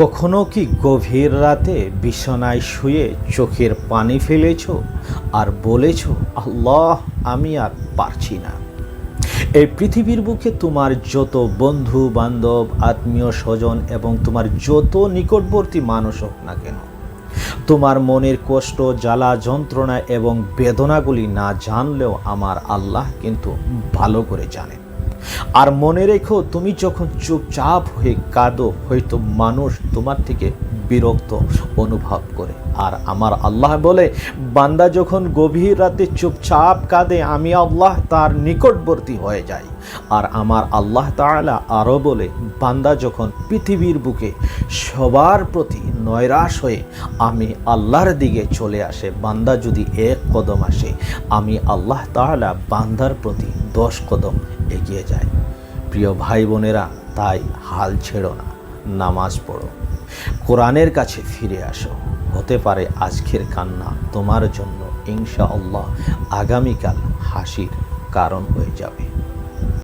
কখনো কি গভীর রাতে বিছানায় শুয়ে চোখের পানি ফেলেছ আর বলেছ, আল্লাহ, আমি আর পারছি না এই পৃথিবীর বুকে তোমার যত বন্ধু বান্ধব আত্মীয় স্বজন এবং তোমার যত নিকটবর্তী মানুষ হোক না কেন, তোমার মনের কষ্ট, জ্বালা, যন্ত্রণা এবং বেদনাগুলি না জানলেও আমার আল্লাহ কিন্তু ভালো করে জানেন। আর মনে রেখো, তুমি যখন চুপচাপ হয়ে কাঁদো, হয়তো মানুষ তোমার থেকে বিরক্ত অনুভব করে। আর আমার আল্লাহ বলে, বান্দা যখন গভীর রাতে চুপচাপ কাঁদে, আমি আল্লাহ তার নিকটবর্তী হয়ে যাই। আর আমার আল্লাহ তাআলা আরও বলে, বান্দা যখন পৃথিবীর বুকে সবার প্রতি নৈরাশ হয়ে আমি আল্লাহর দিকে চলে আসে, বান্দা যদি এক কদম আসে, আমি আল্লাহ তাআলা বান্দার প্রতি দশ কদম এগিয়ে যায়। প্রিয় ভাই বোনেরা তাই হাল ছেড়ো না, নামাজ পড়ো। কোরআনের কাছে ফিরে আসো। হতে পারে আজকের কান্না তোমার জন্য ইনশা আল্লাহ আগামীকাল হাসির কারণ হয়ে যাবে।